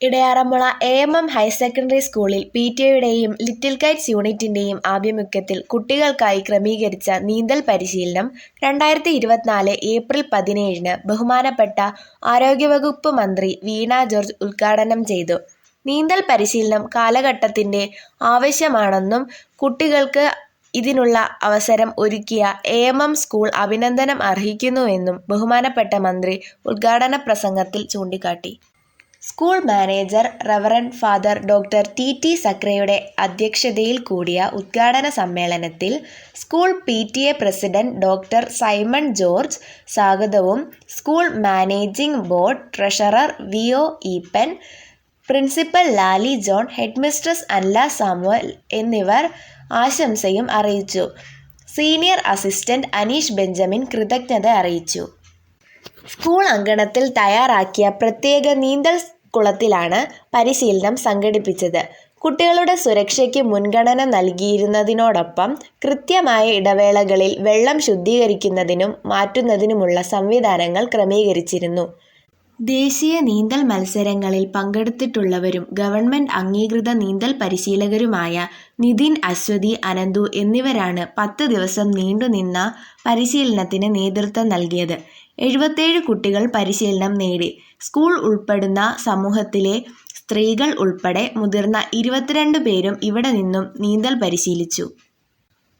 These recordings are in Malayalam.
Edayaranmula A M M higher secondary സ്കൂളിൽ പി ടി ഒയുടെയും ലിറ്റിൽ കൈറ്റ്സ് യൂണിറ്റിന്റെയും ആഭിമുഖ്യത്തിൽ കുട്ടികൾക്കായി ക്രമീകരിച്ച നീന്തൽ പരിശീലനം രണ്ടായിരത്തി ഇരുപത്തിനാല് ഏപ്രിൽ പതിനേഴിന് ബഹുമാനപ്പെട്ട ആരോഗ്യവകുപ്പ് മന്ത്രി വീണ ജോർജ് ഉദ്ഘാടനം ചെയ്തു. നീന്തൽ പരിശീലനം കാലഘട്ടത്തിന്റെ ആവശ്യമാണെന്നും കുട്ടികൾക്ക് ഇതിനുള്ള അവസരം ഒരുക്കിയ എ എം എം സ്കൂൾ അഭിനന്ദനം അർഹിക്കുന്നുവെന്നും ബഹുമാനപ്പെട്ട മന്ത്രി ഉദ്ഘാടന പ്രസംഗത്തിൽ ചൂണ്ടിക്കാട്ടി. School manager reverend father doctor T. T. സക്രയുടെ അധ്യക്ഷതയിൽ കൂടിയ ഉദ്ഘാടന സമ്മേളനത്തിൽ school P. T. A president doctor Simon George സ്വാഗതവും school managing board treasurer V. O. Eapen, principal Lali John, headmistress അല്ല സാമുവൽ എന്നിവർ ആശംസയും അറിയിച്ചു. സീനിയർ അസിസ്റ്റന്റ് അനീഷ് ബെഞ്ചമിൻ കൃതജ്ഞത അറിയിച്ചു. സ്കൂൾ അങ്കണത്തിൽ തയ്യാറാക്കിയ പ്രത്യേക നീന്തൽ കുളത്തിലാണ് പരിശീലനം സംഘടിപ്പിച്ചത്. കുട്ടികളുടെ സുരക്ഷയ്ക്ക് മുൻഗണന നൽകിയിരുന്നതിനോടൊപ്പം കൃത്യമായ ഇടവേളകളിൽ വെള്ളം ശുദ്ധീകരിക്കുന്നതിനും മാറ്റുന്നതിനുമുള്ള സംവിധാനങ്ങൾ ക്രമീകരിച്ചിരുന്നു. ദേശീയ നീന്തൽ മത്സരങ്ങളിൽ പങ്കെടുത്തിട്ടുള്ളവരും ഗവൺമെന്റ് അംഗീകൃത നീന്തൽ പരിശീലകരുമായ നിതിൻ, അശ്വതി, അനന്തു എന്നിവരാണ് പത്ത് ദിവസം നീണ്ടുനിന്ന പരിശീലനത്തിന് നേതൃത്വം നൽകിയത്. എഴുപത്തേഴ് കുട്ടികൾ പരിശീലനം നേടി. സ്കൂൾ ഉൾപ്പെടുന്ന സമൂഹത്തിലെ സ്ത്രീകൾ ഉൾപ്പെടെ മുതിർന്ന ഇരുപത്തിരണ്ട് പേരും ഇവിടെ നിന്നും നീന്തൽ പരിശീലിച്ചു.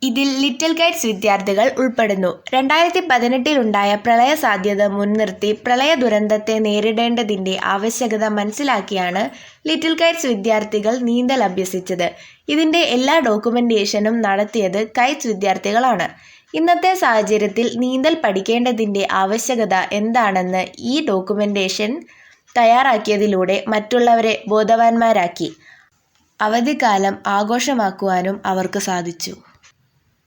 ഇതിൽ ലിറ്റിൽ ഗൈഡ്സ് വിദ്യാർത്ഥികൾ ഉൾപ്പെടുന്നു. രണ്ടായിരത്തി പതിനെട്ടിലുണ്ടായ പ്രളയ സാധ്യത മുൻനിർത്തി പ്രളയ ദുരന്തത്തെ നേരിടേണ്ടതിന്റെ ആവശ്യകത മനസ്സിലാക്കിയാണ് ലിറ്റിൽ ഗൈഡ്സ് വിദ്യാർത്ഥികൾ നീന്തൽ അഭ്യസിച്ചത്. ഇതിന്റെ എല്ലാ ഡോക്യുമെന്റേഷനും നടത്തിയത് കൈറ്റ്സ് വിദ്യാർത്ഥികളാണ്. ഇന്നത്തെ സാഹചര്യത്തിൽ നീന്തൽ പഠിക്കേണ്ടതിന്റെ ആവശ്യകത എന്താണെന്ന് ഈ ഡോക്യുമെന്റേഷൻ തയ്യാറാക്കിയതിലൂടെ മറ്റുള്ളവരെ ബോധവാന്മാരാക്കി. അവധിക്കാലം ആഘോഷമാക്കുവാനും അവർക്ക് സാധിച്ചു.